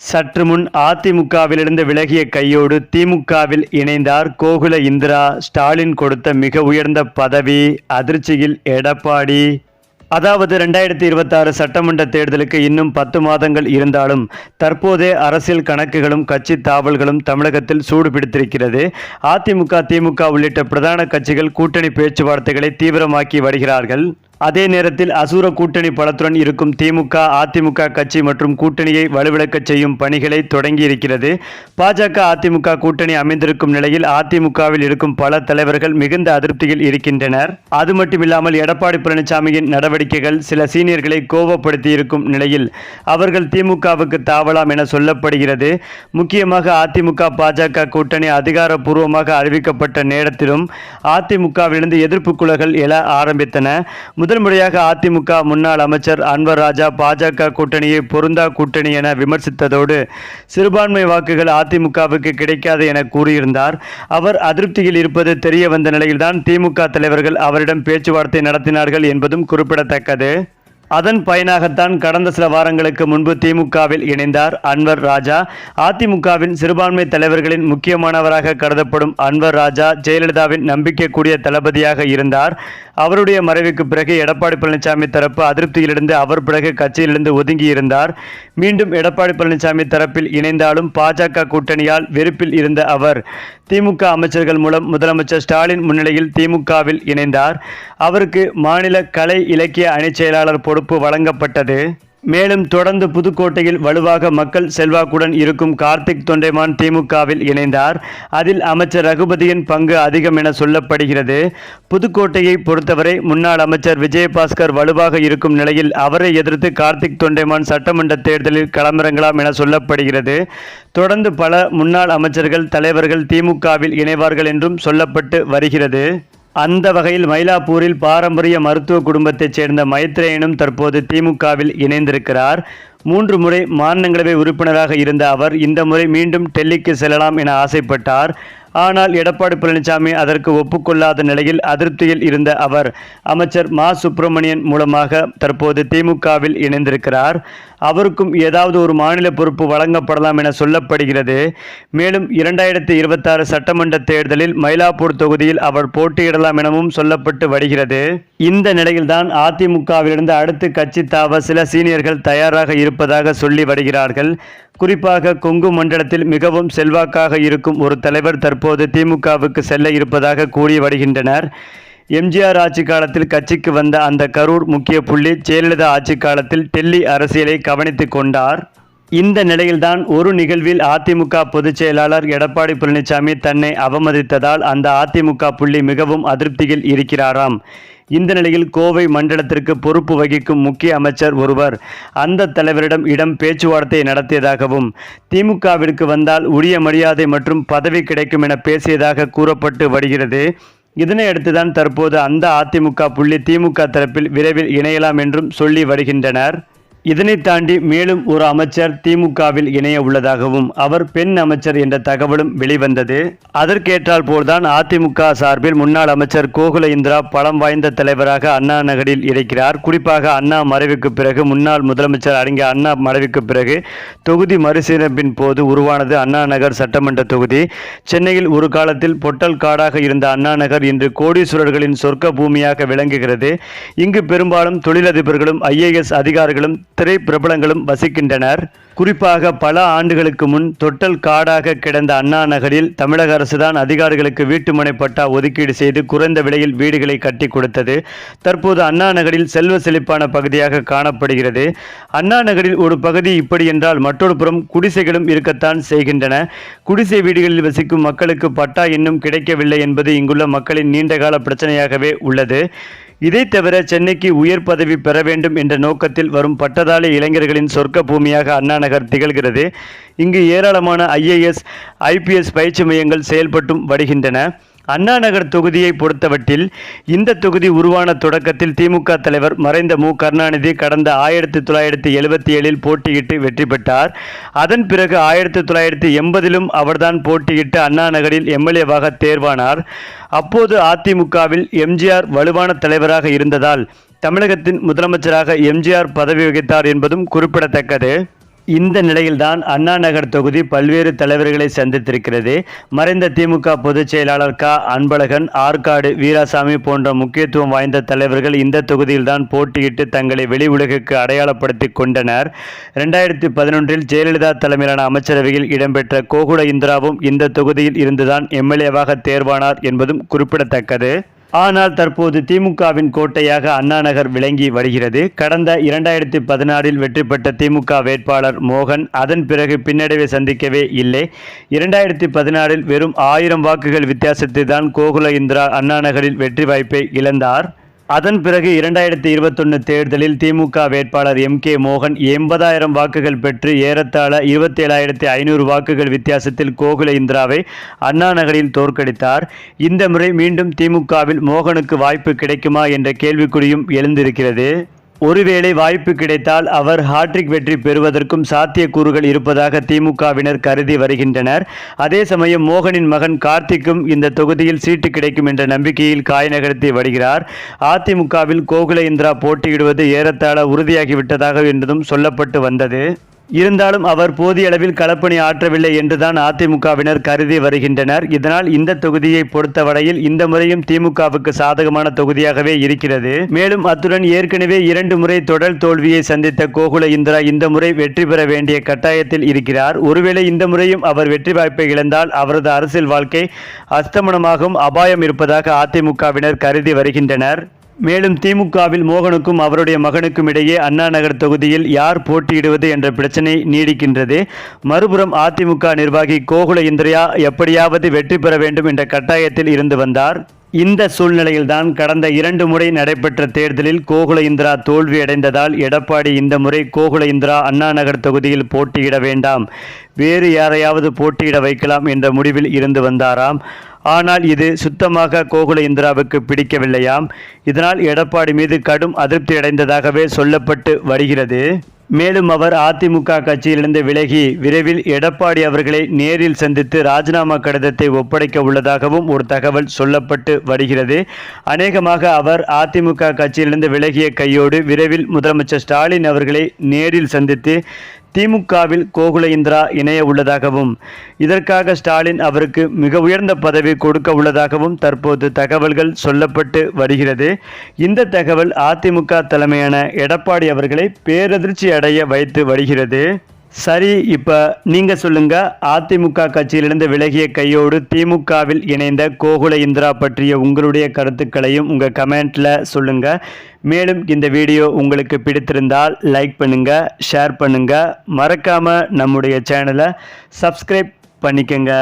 சற்று முன் அதிமுகவிலிருந்து விலகிய கையோடு திமுகவில் இணைந்தார் கோகுல இந்திரா. ஸ்டாலின் கொடுத்த மிக உயர்ந்த பதவி அதிர்ச்சியில் எடப்பாடி. அதாவது ரெண்டாயிரத்தி இருபத்தாறு சட்டமன்ற தேர்தலுக்கு இன்னும் பத்து மாதங்கள் இருந்தாலும் தற்போதே அரசியல் கணக்குகளும் கட்சி தாவல்களும் தமிழகத்தில் சூடு பிடித்திருக்கிறது. அதிமுக திமுக உள்ளிட்ட பிரதான கட்சிகள் கூட்டணி பேச்சுவார்த்தைகளை தீவிரமாக்கி வருகிறார்கள். அதே நேரத்தில் அசூர கூட்டணி பலத்துடன் இருக்கும் திமுக அதிமுக கட்சி மற்றும் கூட்டணியை வலுவிழக்கச் செய்யும் பணிகளை தொடங்கி இருக்கிறது பாஜக அதிமுக கூட்டணி அமைந்திருக்கும் நிலையில் அதிமுகவில் இருக்கும் பல தலைவர்கள் மிகுந்த அதிருப்தியில் இருக்கின்றனர். அது மட்டுமில்லாமல் எடப்பாடி பழனிசாமியின் நடவடிக்கைகள் சில சீனியர்களை கோபப்படுத்தி இருக்கும் நிலையில் அவர்கள் திமுகவுக்கு தாவலாம் என சொல்லப்படுகிறது. முக்கியமாக அதிமுக பாஜக கூட்டணி அதிகாரப்பூர்வமாக அறிவிக்கப்பட்ட நேரத்திலும் அதிமுகவிலிருந்து எதிர்ப்பு குலகள் எழ ஆரம்பித்தன. முதல் முறையாக அதிமுக முன்னாள் அமைச்சர் அன்வர் ராஜா பாஜக கூட்டணியை பொருந்தா கூட்டணி என விமர்சித்ததோடு சிறுபான்மை வாக்குகள் அதிமுகவுக்கு கிடைக்காது என கூறியிருந்தார். அவர் அதிருப்தியில் இருப்பது தெரிய வந்த நிலையில்தான் திமுக தலைவர்கள் அவரிடம் பேச்சுவார்த்தை நடத்தினார்கள் என்பதும் குறிப்பிடத்தக்கது. அதன் பயனாகத்தான் கடந்த சில வாரங்களுக்கு முன்பு திமுகவில் இணைந்தார் அன்வர் ராஜா. அதிமுகவின் சிறுபான்மை தலைவர்களின் முக்கியமானவராக கருதப்படும் அன்வர் ராஜா ஜெயலலிதாவின் நம்பிக்கைக்கூடிய தளபதியாக இருந்தார். அவருடைய மறைவுக்கு பிறகு எடப்பாடி பழனிசாமி தரப்பு அதிருப்தியிலிருந்து அவர் பிறகு கட்சியிலிருந்து ஒதுங்கி இருந்தார் மீண்டும் எடப்பாடி பழனிசாமி தரப்பில் இணைந்தாலும் பாஜக கூட்டணியால் வெறுப்பில் இருந்த அவர் திமுக அமைச்சர்கள் மூலம் முதலமைச்சர் ஸ்டாலின் முன்னிலையில் திமுகவில் இணைந்தார். அவருக்கு மாநில கலை இலக்கிய அணிச் செயலாளர் பொறுப்பு வழங்கப்பட்டது. மேலும் தொடர்ந்து புதுக்கோட்டையில் வலுவாக மக்கள் செல்வாக்குடன் இருக்கும் கார்த்திக் தொண்டைமான் திமுகவில் இணைந்தார். அதில் அமைச்சர் ரகுபதியின் பங்கு அதிகம் என சொல்லப்படுகிறது. புதுக்கோட்டையை பொறுத்தவரை முன்னாள் அமைச்சர் விஜயபாஸ்கர் வலுவாக இருக்கும் நிலையில் அவரை எதிர்த்து கார்த்திக் தொண்டைமான் சட்டமன்ற தேர்தலில் களமிறங்கலாம் என சொல்லப்படுகிறது. தொடர்ந்து பல முன்னாள் அமைச்சர்கள் தலைவர்கள் திமுகவில் இணைவார்கள் என்றும் சொல்லப்பட்டு வருகிறது. அந்த வகையில் மயிலாப்பூரில் பாரம்பரிய மருத்துவ குடும்பத்தைச் சேர்ந்த மைத்ரேயனும் தற்போது திமுகவில் இணைந்திருக்கிறார். மூன்று முறை மாநிலங்களவை உறுப்பினராக இருந்த அவர் இந்த முறை மீண்டும் டெல்லிக்கு செல்லலாம் என ஆசைப்பட்டார். ஆனால் எடப்பாடி பழனிசாமி அதற்கு ஒப்புக்கொள்ளாத நிலையில் அதிருப்தியில் இருந்த அவர் அமைச்சர் மா. சுப்பிரமணியன் மூலமாக தற்போது திமுகவில் இணைந்திருக்கிறார். அவருக்கும் ஏதாவது ஒரு மாநில பொறுப்பு வழங்கப்படலாம் என சொல்லப்படுகிறது. மேலும் இரண்டாயிரத்தி இருபத்தாறு சட்டமன்ற தேர்தலில் மயிலாப்பூர் தொகுதியில் அவர் போட்டியிடலாம் எனவும் சொல்லப்பட்டு வருகிறது. இந்த நிலையில்தான் அதிமுகவிலிருந்து அடுத்து கட்சி தாவ சில சீனியர்கள் தயாராக இருப்பதாக சொல்லி வருகிறார்கள். குறிப்பாக கொங்கு மண்டலத்தில் மிகவும் செல்வாக்காக இருக்கும் ஒரு தலைவர் தற்போது திமுகவுக்கு செல்ல இருப்பதாக கூறி வருகின்றனர். எம்ஜிஆர் ஆட்சி காலத்தில் கட்சிக்கு வந்த அந்த கரூர் முக்கிய புள்ளி ஜெயலலிதா ஆட்சி காலத்தில் டெல்லி அரசியலை கவனித்து கொண்டார். இந்த நிலையில்தான் ஒரு நிகழ்வில் அதிமுக பொதுச் செயலாளர் எடப்பாடி பழனிசாமி தன்னை அவமதித்ததால் அந்த அதிமுக புள்ளி மிகவும் அதிருப்தியில் இருக்கிறாராம். இந்த நிலையில் கோவை மண்டலத்திற்கு பொறுப்பு வகிக்கும் முக்கிய அமைச்சர் ஒருவர் அந்த தலைவரிடம் இடம் பேச்சுவார்த்தை நடத்தியதாகவும் திமுகவிற்கு வந்தால் உரிய மரியாதை மற்றும் பதவி கிடைக்கும் என பேசியதாக கூறப்பட்டு வருகிறது. இதனையடுத்து தான் தற்போது அந்த அதிமுக புள்ளி திமுக தரப்பில் விரைவில் இணையலாம் என்றும் சொல்லி வருகின்றனர். இதனை தாண்டி மேலும் ஒரு அமைச்சர் திமுகவில் இணைய உள்ளதாகவும் அவர் பெண் அமைச்சர் என்ற தகவலும் வெளிவந்தது. அதற்கேற்றால் போல்தான் அதிமுக சார்பில் முன்னாள் அமைச்சர் கோகுல இந்திரா பலம் வாய்ந்த தலைவராக அண்ணா நகரில் இருக்கிறார். குறிப்பாக அண்ணா மறைவுக்கு பிறகு முன்னாள் முதலமைச்சர் அடங்கிய அண்ணா மறைவுக்கு பிறகு தொகுதி மறுசீரமைப்பின் போது உருவானது அண்ணா நகர் சட்டமன்ற தொகுதி. சென்னையில் ஒரு காலத்தில் பொட்டல் காடாக இருந்த அண்ணா நகர் இன்று கோடீஸ்வரர்களின் சொர்க்க பூமியாக விளங்குகிறது. இங்கு பெரும்பாலும் தொழிலதிபர்களும் ஐஏஎஸ் அதிகாரிகளும் திரைப்பிரபலங்களும் வசிக்கின்றனர். குறிப்பாக பல ஆண்டுகளுக்கு முன் தொட்டல் காடாக கிடந்த அண்ணா நகரில் தமிழக அரசுதான் அதிகாரிகளுக்கு வீட்டுமனை பட்டா ஒதுக்கீடு செய்து குறைந்த விலையில் வீடுகளை கட்டி கொடுத்தது. தற்போது அண்ணா நகரில் செல்வ செழிப்பான பகுதியாக காணப்படுகிறது. அண்ணா நகரில் ஒரு பகுதி இப்படி என்றால் மற்றொரு புறம் குடிசைகளும் இருக்கத்தான் செய்கின்றன. குடிசை வீடுகளில் வசிக்கும் மக்களுக்கு பட்டா இன்னும் கிடைக்கவில்லை என்பது இங்குள்ள மக்களின் நீண்டகால பிரச்சனையாகவே உள்ளது. இதை தவிர சென்னைக்கு உயர் பதவி பெற வேண்டும் என்ற நோக்கத்தில் வரும் பட்டதாரி இளைஞர்களின் சொர்க்க பூமியாக அண்ணா நகர் திகழ்கிறது. இங்கு ஏராளமான ஐஏஎஸ் ஐபிஎஸ் பயிற்சி மையங்கள் செயல்பட்டும் வருகின்றன அண்ணா நகர் தொகுதியை பொறுத்தவற்றில் இந்த தொகுதி உருவான தொடக்கத்தில் திமுக தலைவர் மறைந்த மு. கருணாநிதி கடந்த ஆயிரத்தி தொள்ளாயிரத்தி எழுபத்தி ஏழில் போட்டியிட்டு வெற்றி பெற்றார். அதன் பிறகு ஆயிரத்தி தொள்ளாயிரத்தி எண்பதிலும் அவர்தான் போட்டியிட்டு அண்ணா நகரில் எம்எல்ஏவாக தேர்வானார். அப்போது அதிமுகவில் எம்ஜிஆர் வலுவான தலைவராக இருந்ததால் தமிழகத்தின் முதலமைச்சராக எம்ஜிஆர் பதவி வகித்தார் என்பதும் குறிப்பிடத்தக்கது. இந்த நிலையில்தான் அண்ணா நகர் தொகுதி பல்வேறு தலைவர்களை சந்தித்திருக்கிறது. மறைந்த திமுக பொதுச் செயலாளர் க. அன்பழகன் ஆற்காடு வீராசாமி போன்ற முக்கியத்துவம் வாய்ந்த தலைவர்கள் இந்த தொகுதியில்தான் போட்டியிட்டு தங்களை வெளி உலகுக்கு அடையாளப்படுத்திக் கொண்டனர். ரெண்டாயிரத்தி பதினொன்றில் ஜெயலலிதா தலைமையிலான அமைச்சரவையில் இடம்பெற்ற கோகுல இந்திராவும் இந்த தொகுதியில் இருந்துதான் எம்எல்ஏவாக தேர்வானார் என்பதும் குறிப்பிடத்தக்கது. ஆனால் தற்போது திமுகவின் கோட்டையாக அண்ணாநகர் விளங்கி வருகிறது. கடந்த இரண்டாயிரத்தி பதினாறில் வெற்றி பெற்ற திமுக வேட்பாளர் மோகன் அதன் பிறகு பின்னடைவை சந்திக்கவே இல்லை. இரண்டாயிரத்தி பதினாறில் வெறும் ஆயிரம் வாக்குகள் வித்தியாசத்தில் தான் கோகுல இந்திரா அண்ணா நகரில் வெற்றி வாய்ப்பை இழந்தார். அதன் பிறகு இரண்டாயிரத்தி இருபத்தொன்னு தேர்தலில் திமுக வேட்பாளர் எம் கே மோகன் எண்பதாயிரம் வாக்குகள் பெற்று ஏறத்தாழ இருபத்தி ஏழாயிரத்தி ஐநூறு வாக்குகள் வித்தியாசத்தில் கோகுல இந்திராவை அண்ணா நகரில் தோற்கடித்தார். இந்த முறை மீண்டும் திமுகவில் மோகனுக்கு வாய்ப்பு கிடைக்குமா என்ற கேள்விக்குறியும் எழுந்திருக்கிறது. ஒருவேளை வாய்ப்பு கிடைத்தால் அவர் ஹாட்ரிக் வெற்றி பெறுவதற்கும் சாத்தியக்கூறுகள் இருப்பதாக திமுகவினர் கருதி வருகின்றனர். அதே சமயம் மோகனின் மகன் கார்த்திக்கும் இந்த தொகுதியில் சீட்டு கிடைக்கும் என்ற நம்பிக்கையில் காய் நகர்த்தி வருகிறார். அதிமுகவில் கோகுல இந்திரா போட்டியிடுவது ஏறத்தாழ உறுதியாகிவிட்டதாக என்றதும் சொல்லப்பட்டு வந்தது. இருந்தாலும் அவர் போதிய அளவில் களப்பணி ஆற்றவில்லை என்றுதான் அதிமுகவினர் கருதி வருகின்றனர். இதனால் இந்த தொகுதியை பொறுத்தவரையில் இந்த முறையும் திமுகவுக்கு சாதகமான தொகுதியாகவே இருக்கிறது. மேலும் அத்துடன் ஏற்கனவே இரண்டு முறை தொடர் தோல்வியை சந்தித்த கோகுல இந்திரா இந்த முறை வெற்றி பெற வேண்டிய கட்டாயத்தில் இருக்கிறார். ஒருவேளை இந்த முறையும் அவர் வெற்றி வாய்ப்பை இழந்தால் அவரது அரசியல் வாழ்க்கை அஸ்தமனமாகும் அபாயம் இருப்பதாக அதிமுகவினர் கருதி வருகின்றனர். மேலும் திமுகவில் மோகனுக்கும் அவருடைய மகனுக்கும் இடையே அண்ணா நகர் தொகுதியில் யார் போட்டியிடுவது என்ற பிரச்சனை நீடிக்கின்றது. மறுபுறம் அதிமுக நிர்வாகி கோகுல இந்திரியா எப்படியாவது வெற்றி பெற வேண்டும் என்ற கட்டாயத்தில் இருந்து வந்தார். இந்த சூழ்நிலையில்தான் கடந்த இரண்டு முறை நடைபெற்ற தேர்தலில் கோகுல இந்திரா தோல்வியடைந்ததால் எடப்பாடி இந்த முறை கோகுல இந்திரா அண்ணா நகர் தொகுதியில் போட்டியிட வேண்டாம். வேறு யாரையாவது போட்டியிட வைக்கலாம் என்ற முடிவில் இருந்து வந்தாராம். ஆனால் இது சுத்தமாக கோகுல இந்திராவுக்கு பிடிக்கவில்லையாம். இதனால் எடப்பாடி மீது கடும் அதிருப்தி அடைந்ததாகவே சொல்லப்பட்டு வருகிறது. மேலும் அவர் அதிமுக கட்சியிலிருந்து விலகி விரைவில் எடப்பாடி அவர்களை நேரில் சந்தித்து ராஜினாமா கடிதத்தை ஒப்படைக்க உள்ளதாகவும் ஒரு தகவல் சொல்லப்பட்டு வருகிறது. அநேகமாக அவர் அதிமுக கட்சியிலிருந்து விலகிய கையோடு விரைவில் முதலமைச்சர் ஸ்டாலின் அவர்களை நேரில் சந்தித்து திமுகவில் கோகுல இந்திரா இணைய உள்ளதாகவும் இதற்காக ஸ்டாலின் அவருக்கு மிக உயர்ந்த பதவி கொடுக்க உள்ளதாகவும் தற்போது தகவல்கள் சொல்லப்பட்டு வருகிறது. இந்த தகவல் அதிமுக தலைமையான எடப்பாடி அவர்களை பேரதிர்ச்சி அடைய வைத்து வருகிறது. சரி இப்போ நீங்கள் சொல்லுங்கள் அதிமுக கட்சியிலிருந்து விலகிய கையோடு திமுகவில் இணைந்த கோகுல இந்திரா பற்றிய உங்களுடைய கருத்துக்களையும் உங்கள் கமெண்ட்டில் சொல்லுங்கள் மேலும் இந்த வீடியோ உங்களுக்கு பிடித்திருந்தால் லைக் பண்ணுங்கள் ஷேர் பண்ணுங்கள் மறக்காமல் நம்முடைய சேனலை சப்ஸ்கிரைப் பண்ணிக்கங்க.